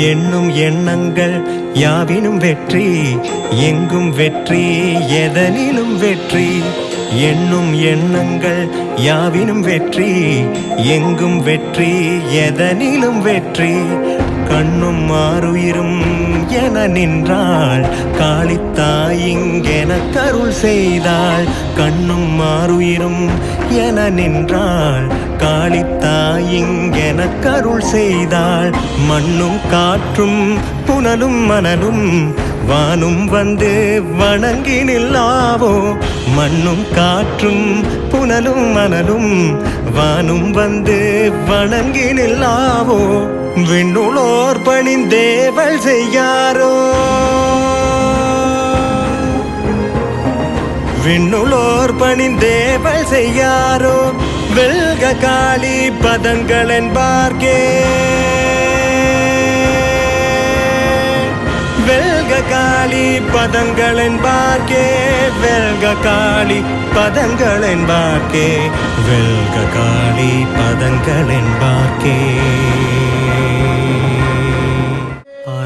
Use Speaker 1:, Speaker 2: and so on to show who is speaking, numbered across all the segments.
Speaker 1: என்னும் எண்ணங்கள் யாவினும் வெற்றி எங்கும் வெற்றி எதனிலும் வெற்றி. என்னும் எண்ணங்கள் யாவினும் வெற்றி எங்கும் வெற்றி எதனிலும் வெற்றி. கண்ணும் மாறுயிரும் என நின்றாள். காளித்தாயிங்கென கருள் செய்தாள். கண்ணும் மாறுயிரும் என நின்றாள். காளித்தாயிங்கென கருள் செய்தாள். மண்ணும் காற்றும் புனலும் மணலும் வானும் வந்து வணங்கி நில்லாவோ மண்ணும் காற்றும் புனலும் மணலும் வானும் வந்து வணங்கி நில்லாவோ விண்ணுளோர் பணிந்தேவல் செய்யாரோ? விண்ணுளோர் பணிந்தேவல் செய்யாரோ? வெல்க காளி பதங்கள் என்பார்கே வெல்க காளி பதங்கள் என்பார்கே வெல்க காளி பதங்கள் என்பார்கே வெல்க காளி பதங்கள் என்பார்கே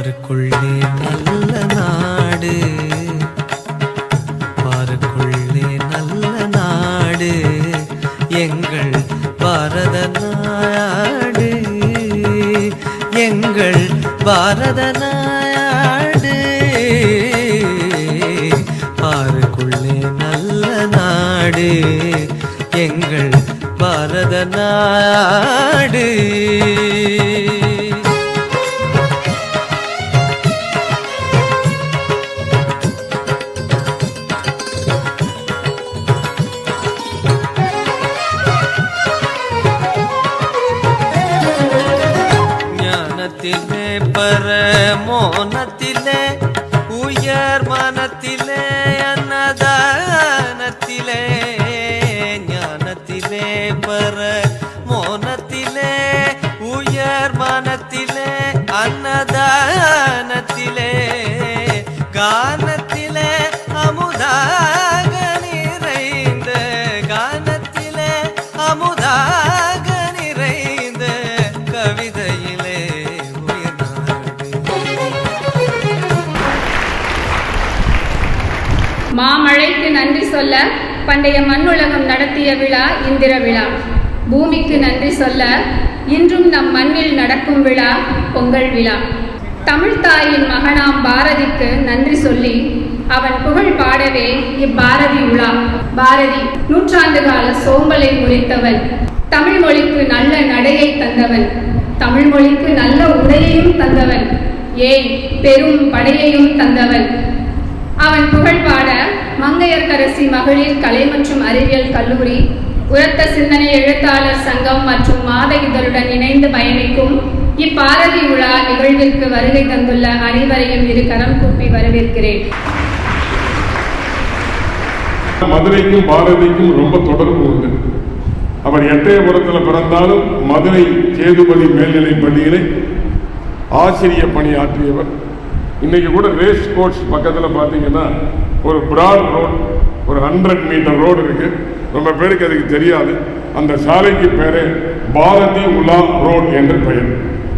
Speaker 1: பாருக்குள்ளே நல்ல நாடு. பாருக்குள்ளே நல்ல நாடு. எங்கள் பாரத நாடு. எங்கள் பாரத நாடு. பாருக்குள்ளே நல்ல நாடு. எங்கள் பாரத நாடு.
Speaker 2: சொல்ல பண்டைய மண்ணுலகம் நடத்திய விழா இந்திர விழா. பூமிக்கு நன்றி சொல்ல இன்றும் நம் மண்ணில் நடக்கும் விழா பொங்கல் விழா. தமிழ் தாயின் மகனாம் பாரதிக்கு நன்றி சொல்லி அவன் புகழ் பாடவே இப்பாரதி உலா. பாரதி நூற்றாண்டு கால சோம்பலை முறித்தவன் தமிழ் மொழிக்கு நல்ல நடையை தந்தவன் தமிழ் மொழிக்கு நல்ல உடையையும் தந்தவன் ஏன் பெரும் படையையும் தந்தவன் அவன் புகழ் பாட மங்கையர்க்கரசி மகளிர் கலை மற்றும் அறிவியல் கல்லூரி உரத்த சிந்தனை எழுத்தாளர் சங்கம் மற்றும் மாத இதழுடன் இணைந்து பயணிக்கும் இப்பாரதி விழா நிகழ்விற்கு வருகை தந்துள்ள அனைவரையும் இரு கரம் கூப்பி வரவேற்கிறேன்.
Speaker 3: மதுரைக்கும் பாரதிக்கும் ரொம்ப தொடர்பு உண்டு. அவர் எட்டயபுரத்தில் பிறந்தாலும் மதுரை சேதுபதி மேல்நிலைப் பள்ளியிலே ஆசிரிய பணியாற்றியவர். இன்னைக்கு கூட ரேஸ் கோர்ஸ் பக்கத்தில் பார்த்தீங்கன்னா ஒரு பிராட் ரோட் ஒரு ஹண்ட்ரட் மீட்டர் ரோடு இருக்குது ரொம்ப பேருக்கு அதுக்கு தெரியாது. அந்த சாலைக்கு பேரே பாரதி உலா ரோட் என்று பெயர்.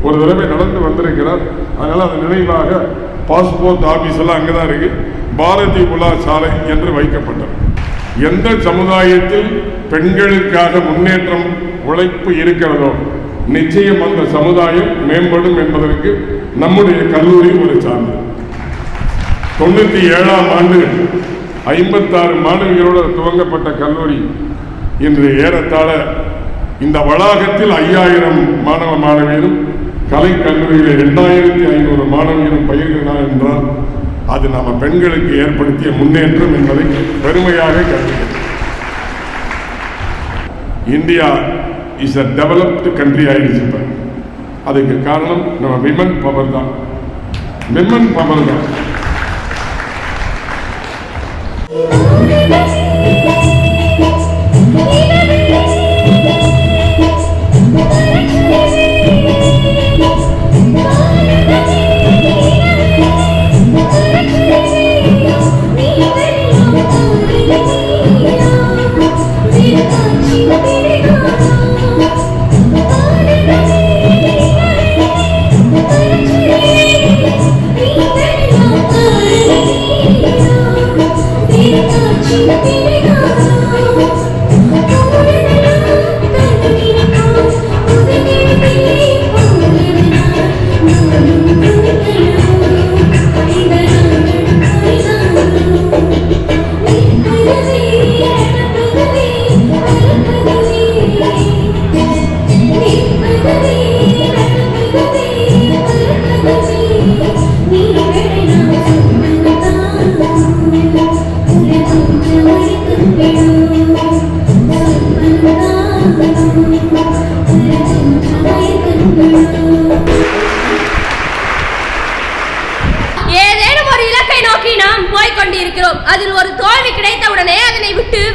Speaker 3: ஒரு தடவை நடந்து வந்திருக்கிறார். அதனால் அது நினைவாக பாஸ்போர்ட் ஆஃபீஸ் எல்லாம் அங்கே தான் இருக்குது பாரதி உலா சாலை என்று வைக்கப்பட்டது. எந்த சமுதாயத்தில் பெண்களுக்காக முன்னேற்றம் உழைப்பு இருக்கிறதோ நிச்சயம் அந்த சமுதாயம் மேம்படும் என்பதற்கு நம்முடைய கல்லூரி ஒரு சான்று. தொண்ணூத்தி ஏழாம் ஆண்டு ஐம்பத்தாறு மாணவிகளோடு துவங்கப்பட்ட கல்லூரி இன்று ஏறத்தாழ இந்த வளாகத்தில் ஐயாயிரம் மாணவ மாணவியரும் கலை கல்லூரியில் இரண்டாயிரத்தி ஐநூறு மாணவியரும் பயிர்கிறார் என்றால் அது நம்ம பெண்களுக்கு ஏற்படுத்திய முன்னேற்றம் என்பதை பெருமையாக கருதுகிறேன். India is a developed country ஆயிடுச்சு இப்போ அதுக்கு காரணம் நம்ம விமன் பவர் தான். விமன் பவர் தான்.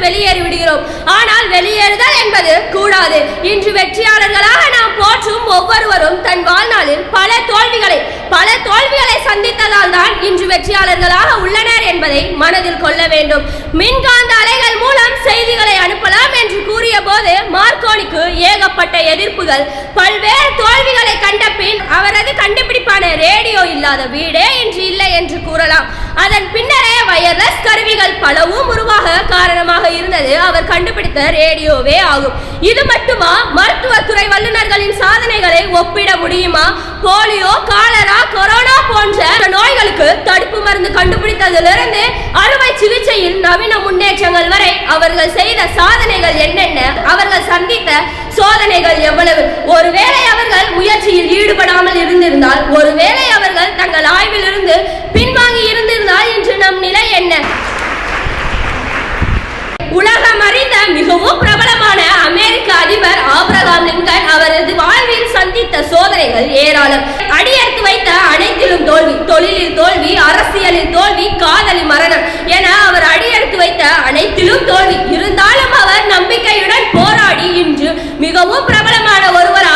Speaker 4: வெளியேறி விடுகிறோம் ஆனால் வெளியேறுதல் என்பது கூடாது. இன்று வெற்றியாளர்களாக நாம் போற்றும் ஒவ்வொருவரும் தன் வாழ்நாளில் பல தோல்விகளை பல தோல்விகளை சந்தித்ததால் தான் இன்று வெற்றியாளர்களாக உள்ளனர் என்பதை மனதில் கொள்ள வேண்டும். மின்காந்த அலைகள் மூலம் செய்திகளை அனுப்பலாம் என்று கூறிய போது மார்க்கோனிக்கு ஏகப்பட்ட எதிர்ப்புகள். பல்வேறு தோல்விகளை கண்ட பின் அவரது கண்டுபிடிப்பான ரேடியோ இல்லாத வீடே இன்று இல்லை என்று கூறலாம். அதன் பின்னரே வயர்லெஸ் கருவிகள் பலவும் உருவாக காரணமாக இருந்தது. அவர் கண்டு கண்டுபிடித்த ரேடியோவே ஆகும். இது மட்டுமா? மருத்துவத்துறை வல்லுநர்களின் சாதனைகளை ஒப்பிட முடியுமா? போலியோ காலரா கொரோனா போன்ற நோய்களுக்கு தடுப்பு மருந்து கண்டுபிடித்ததிலிருந்து அறுவை சிகிச்சையில் நவீன முன்னேற்றங்கள் வரை அவர்கள் செய்த சாதனைகள் என்னென்ன? அவர்கள் சந்தித்த சோதனைகள் எவ்வளவு? ஒருவேளை அவர்கள் முயற்சியில் ஈடுபடாமல் இருந்திருந்தால் ஒருவேளை அவர்கள் தங்கள் ஆய்விலிருந்து பின்வாங்கி இருந்திருந்தால் இன்று நம் நிலை என்ன? உலகம் அறிந்த மிகவும் பிரபலமான அமெரிக்க அதிபர் ஆபிரகாம் லிங்கன் அவரது வாழ்வில் சந்தித்த சோதனைகள் ஏராளம். அடியெடுத்து வைத்த அனைத்திலும் தோல்வி தொழிலில் தோல்வி அரசியலில் தோல்வி காதலி மரணம் என அவர் அடியெடுத்து வைத்த அனைத்திலும் தோல்வி. இருந்தாலும் அவர் நம்பிக்கையுடன் போராடி இன்று மிகவும் பிரபலமான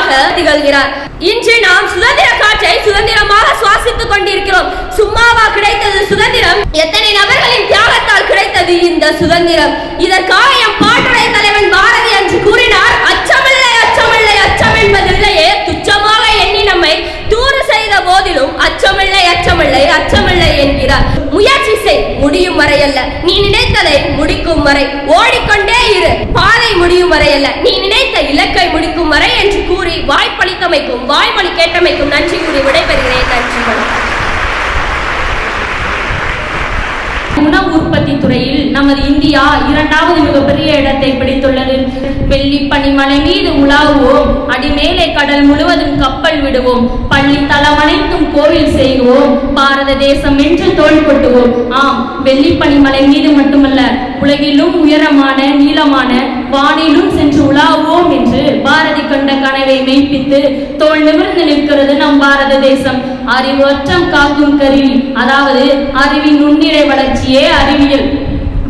Speaker 4: ஒருவராக திகழ்கிறார். இன்று நாம் சுதந்திர காற்றை சுதந்திரமாக சுவாசித்துக் கொண்டிருக்கிறோம். சும்மாவா கிடைத்தது சுதந்திரம் எத்தனை நபர்களின் தியாகத்தால் கிடைத்தது இந்த சுதந்திரம்? இதற்காக என் பாட்டுடைய தலைவன் பாரதி என்று கூறினார் அச்சமில்லை அச்சமில்லை அச்சம் என்பதில்லையே துச்சமாக எண்ணி நம்மை தூறு செய்த போதிலும் அச்சமில்லை அச்சமில்லை அச்சமில்லை என்கிறார். முயற்சி செய் முடியும் வரை அல்ல. நீ நினைத்ததை முடிக்கும் வரை ஓடிக்கொண்டே இரு பாதை முடியும் வரையல்ல நீ நினைத்த இலக்கை முடிக்கும் என்று கூறி வாய்ப்பளித்தமைக்கும் வாய்மொழி கேட்டமைக்கும் நன்றி கூறி விடைபெறுகிறேன். நன்றி வணக்கம்
Speaker 5: உணவு உற்பத்தி துறையில் நமது இந்தியா இரண்டாவது மிகப்பெரிய இடத்தை பிடித்துள்ளது. வெள்ளி பனிமலை மீது உலாவுவோம். அடிமேலே கடல் முழுவதும் கப்பல் விடுவோம். பள்ளி தளம் அனைத்தும் கோவில் செய்வோம். பாரத தேசம் என்று தோல் கொட்டுவோம். ஆம் வெள்ளி பனிமலை மீது மட்டுமல்ல உலகிலும் உயரமான நீளமான வானிலும் சென்று உலாவுவோம் என்று பாரதி கண்ட கனவை மெய்ப்பித்து தோல் நிமிர்ந்து நிற்கிறது நம் பாரத தேசம். அறிவு அற்றம் காக்கும் கருவி அதாவது அறிவின் நுண்ணிறை வளர்ச்சியே அறிவியல்.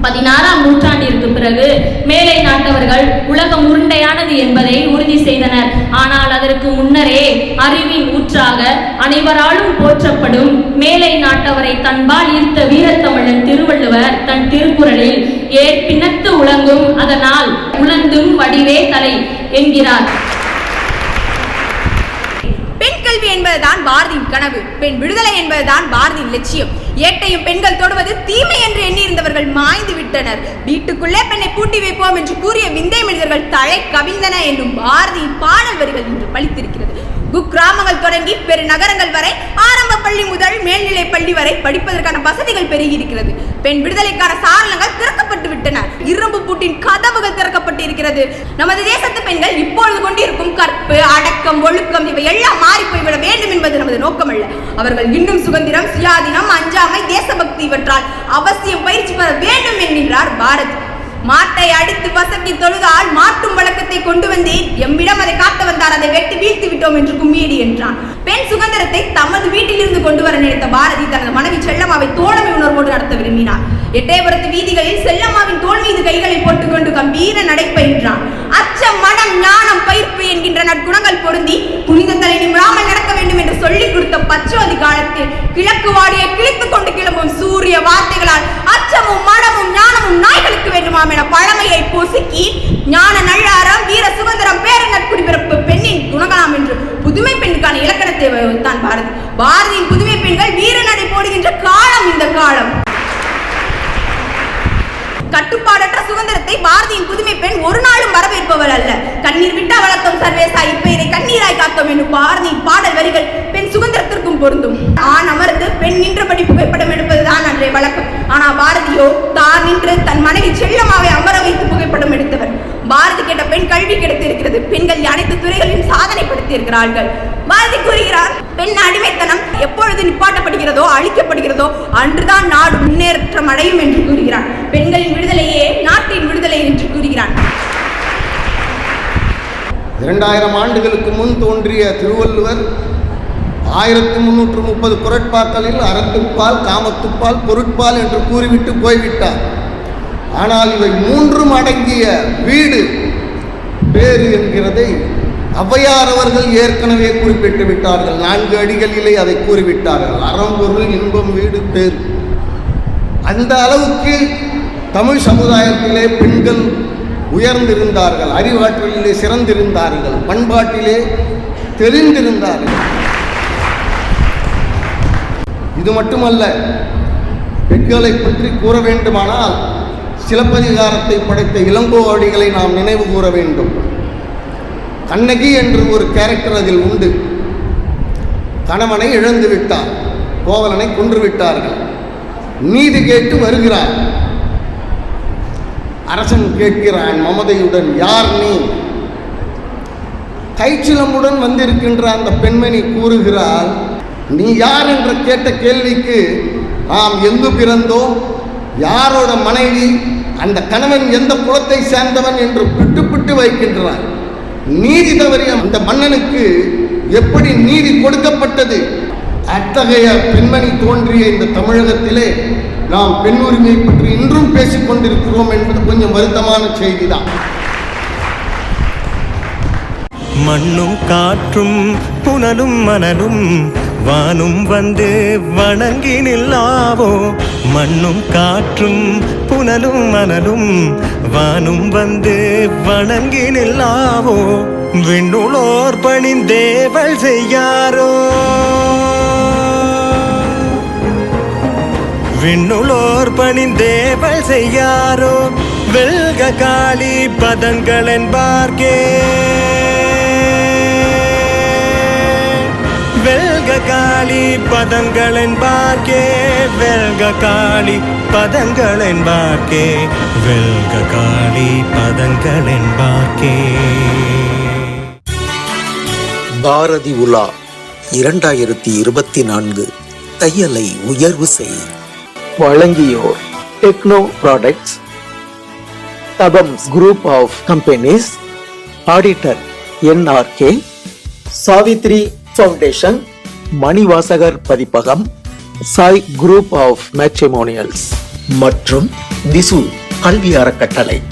Speaker 5: பதினாறாம் நூற்றாண்டிற்கு பிறகு மேலை நாட்டவர்கள் உலகம் உருண்டையானது என்பதை உறுதி செய்தனர். ஆனால் அதற்கு முன்னரே அறிவின் ஊற்றாக அனைவராலும் போற்றப்படும் மேலை நாட்டவரை தன்பால் ஈர்த்த வீரத்தமிழன் திருவள்ளுவர் தன் திருக்குறளில் ஏற்பிணத்து உலங்கும் அதனால் உழந்தும் வடிவே தலை என்கிறார்.
Speaker 6: என்பதுதான் பாரதியின் கனவு. பெண் விடுதலை என்பதுதான் பாரதியின் லட்சியம். ஏட்டையும் பெண்கள் தொடுவது தீமை என்று எண்ணியிருந்தவர்கள் மாய்ந்து விட்டனர். வீட்டுக்குள்ளே பெண்ணை பூட்டி வைப்போம் என்று கூறிய விந்தை மனிதர்கள் தழை கவிழ்ந்தன என்னும் பாரதியின் பாடல் வரிகள் இன்று பலித்திருக்கிறது. குக்கிராமங்கள் தொடங்கி பெரு நகரங்கள் வரை ஆரம்ப பள்ளி முதல் மேல்நிலை பள்ளி வரை படிப்பதற்கான வசதிகள் பெருகியிருக்கிறது. பெண் விடுதலைக்கான சாரணங்கள் திறக்கப்பட்டு விட்டன. இரும்பு பூட்டின் கதவுகள் திறக்கப்பட்டு இருக்கிறது நமது தேசத்து பெண்கள் இப்பொழுது கொண்டிருக்கும் கற்பு அடக்கம் ஒழுக்கம் இவை எல்லாம் மாறி போய்விட வேண்டும் என்பது நமது நோக்கமல்ல. அவர்கள் இன்னும் சுதந்திரம் சுயாதீனம் அஞ்சாமை தேசபக்தி இவற்றால் அவசியம் பயிற்சி பெற வேண்டும் என்கின்றார் பாரத். மாட்டை அடித்து வசக்கி தொழுதால் மாட்டும் வழக்கத்தை கொண்டு வந்தேன். எம்மிடம் அதை காத்த வந்தார். அதை வெட்டி வீழ்த்து விட்டோம் என்று கும்மியடி என்றான். பெண் சுதந்திரத்தை தமது வீட்டிலிருந்து கொண்டு வர நினைத்த பாரதி தனது மனைவி செல்லம்மாவை தோழமை உணர்வோடு நடத்த விரும்பினார். எட்டயபுரத்து வீதிகளில் செல்லம்மாவின் தோல் மீது கைகளை போட்டுக்கொண்டு கம்பீர நடைபயின்றான் அச்சம் மனம் ஞானம் பயிர்ப்பு என்கின்ற நற்குணங்கள் பொருந்தி புனித தலை நடக்க வேண்டும் என்று சொல்லிக் கொடுத்த பச்சோதி காலத்தில் கிழக்கு வாடியை பழமையை பொசுக்கி ஞான நல்லாரம் வீர சுதந்திரம் பேர நற்குடிபிறப்பு பெண்ணின் குணகலாம் என்று புதுமை பெண்ணுக்கான இலக்கணத்தை வகுத்தான் பாரதி. பாரதியின் புதுமை பெண்கள் வீர நடை போடுகின்ற காலம் இந்த காலம். கட்டுப்பாடற்ற சுதந்திரத்தை பாரதியின் புதுமை பெண் ஒரு நாளும் வரவேற்பவள் அல்ல. கண்ணீர் விட்டா வளர்த்தோம் சர்வேசா இப்ப இதை கண்ணீராய் காத்தோம் என்று பாரதியின் பாடல் வரிகள் பெண் சுதந்திரத்திற்கும் பொருந்தும். ஆண் பாரதியோ நின்று தன் மனைவி செல்லம்மாவை அமர வைத்து புகைப்படம் எடுத்தவர். பாரதி கேட்ட பெண் கல்வி கிடைத்திருக்கிறது. பெண்கள் அனைத்து துறைகளிலும் சாதனை படுத்தியிருக்கிறார்கள் பாரதி கூறுகிறார் பெண் அடிமைத்தனம் எப்பொழுது நிப்பாட்டப்படுகிறதோ அழிக்கப்படுகிறதோ அன்றுதான் நாடு முன்னேற்றம் அடையும் என்று கூறுகிறார். பெண்களின் விடுதலையே நாட்டின் விடுதலை என்று கூறுகிறார்.
Speaker 7: இரண்டாயிரம் ஆண்டுகளுக்கு முன் தோன்றிய திருவள்ளுவர் ஆயிரத்தி முன்னூற்று முப்பது குரட்பாக்களில் அறத்துப்பால் காமத்துப்பால் பொருட்பால் என்று கூறிவிட்டு போய்விட்டார். ஆனால் இவை மூன்றும் அடங்கிய வீடு பேர் என்கிறதை ஔவையார் அவர்கள் ஏற்கனவே குறிப்பிட்டு விட்டார்கள். நான்கு அடிகளிலே அதை கூறிவிட்டார்கள். அறம்பொருள் இன்பம் வீடு பேர். அந்த அளவுக்கு தமிழ் சமுதாயத்திலே பெண்கள் உயர்ந்திருந்தார்கள். அறிவாற்றலிலே சிறந்திருந்தார்கள். பண்பாட்டிலே தெரிந்திருந்தார்கள். இது மட்டுமல்ல பெண்களை பற்றி கூற வேண்டுமானால் சிலப்பதிகாரத்தை படைத்த இளங்கோவடிகளை நாம் நினைவு கூற வேண்டும். கண்ணகி என்று ஒரு கேரக்டர் அதில் உண்டு. கணவனை இழந்து விட்டார் கோவலனை கொன்று விட்டார்கள். நீதி கேட்டு வருகிறார். அரசன் கேட்கிறான் மமதையுடன் யார் நீ? கைச்சிலம்புடன் வந்திருக்கின்ற அந்த பெண்மணி கூறுகிறாள் நீ யார் என்று கேட்ட கேள்விக்கு நாம் எங்கு பிறந்தோம்? யாரோட மனைவி? அந்த கணவன் எந்த குலத்தை சேர்ந்தவன் என்று பிட்டு பிட்டு வைக்கின்றார் நீதி தவறிய அந்த மன்னனுக்கு எப்படி நீதி கொடுக்கப்பட்டது? அத்தகைய பெண்மணி தோன்றிய இந்த தமிழகத்திலே நாம் பெண் உரிமை பற்றி இன்றும் பேசிக் கொண்டிருக்கிறோம் என்பது கொஞ்சம் வருத்தமான செய்திதான்.
Speaker 8: மண்ணும் காற்றும் புனலும் மணலும் வானும் வந்து வணங்கி நில்லாவோ மண்ணும் காற்றும் புனலும் மணலும் வானும் வந்து வணங்கி நில்லாவோ விண்ணுளோர் பணிந்தேவள் செய்யாரோ? விண்ணுளோர் பணிந்தேவள் செய்யாரோ? வெல்க காளி பதங்கள் என்பார்கே காளி பதங்கள் என்பார்க்கே வெல்க காளி பதங்கள் என்பார்க்கே வெல்க காளி பதங்கள் என்பார்க்கே
Speaker 9: பாரதி உலா இரண்டாயிரத்தி இருபத்தி நான்கு தையலை உயர்வு செய். வழங்கியோர் techno products தபம்ஸ் group of companies auditor NRK Savitri foundation Manivasagar பதிப்பகம் சாய் குரூப் ஆஃப் மேட்ரிமோனியல்ஸ். மற்றும் திசு கல்வி அறக்கட்டளை